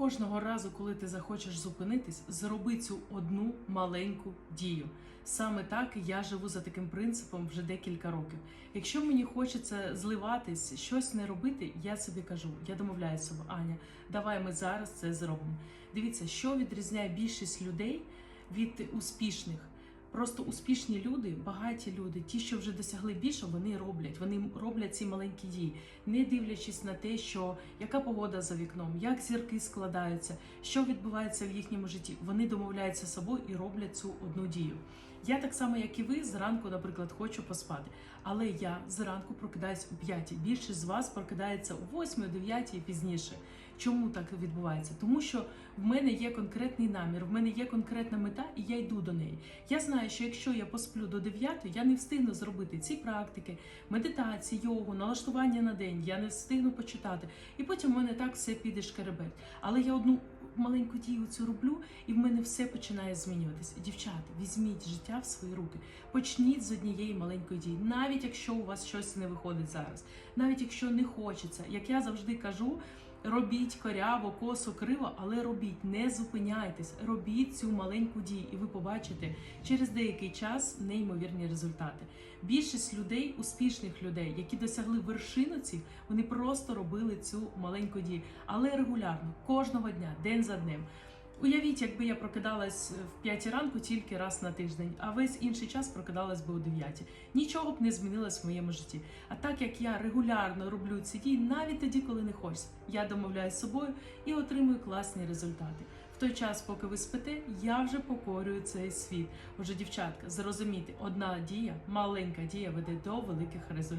Кожного разу, коли ти захочеш зупинитись, зроби цю одну маленьку дію. Саме так я живу за таким принципом вже декілька років. Якщо мені хочеться зливатись, щось не робити, я собі кажу, я домовляю собі, Аня, давай ми зараз це зробимо. Дивіться, що відрізняє більшість людей від успішних. Просто успішні люди, багаті люди, ті, що вже досягли більше, вони роблять. Вони роблять ці маленькі дії, не дивлячись на те, що яка погода за вікном, як зірки складаються, що відбувається в їхньому житті. Вони домовляються з собою і роблять цю одну дію. Я так само, як і ви, зранку, наприклад, хочу поспати. Але я зранку прокидаюсь о 5. Більшість з вас прокидається о 8, 9 і пізніше. Чому так відбувається? Тому що в мене є конкретний намір, в мене є конкретна мета, і я йду до неї. Я знаю, що якщо я посплю до 9, я не встигну зробити ці практики, медитації, йогу, налаштування на день, я не встигну почитати. І потім в мене так все піде шкереберть. Але я одну маленьку дію цю роблю, і в мене все починає змінюватися. Дівчата, візьміть життя в свої руки. Почніть з однієї маленької дії, навіть якщо у вас щось не виходить зараз, навіть якщо не хочеться, як я завжди кажу. Робіть коряво, косо, криво, але робіть, не зупиняйтесь, робіть цю маленьку дію, і ви побачите через деякий час неймовірні результати. Більшість людей, успішних людей, які досягли вершину цих, вони просто робили цю маленьку дію, але регулярно, кожного дня, день за днем. Уявіть, якби я прокидалась в 5 ранку тільки раз на тиждень, а весь інший час прокидалась би о 9. Нічого б не змінилось в моєму житті. А так як я регулярно роблю ці дії, навіть тоді, коли не хочеться, я домовляюсь з собою і отримую класні результати. В той час, поки ви спите, я вже покорюю цей світ. Отже, дівчатка, зрозумійте, одна дія, маленька дія веде до великих результатів.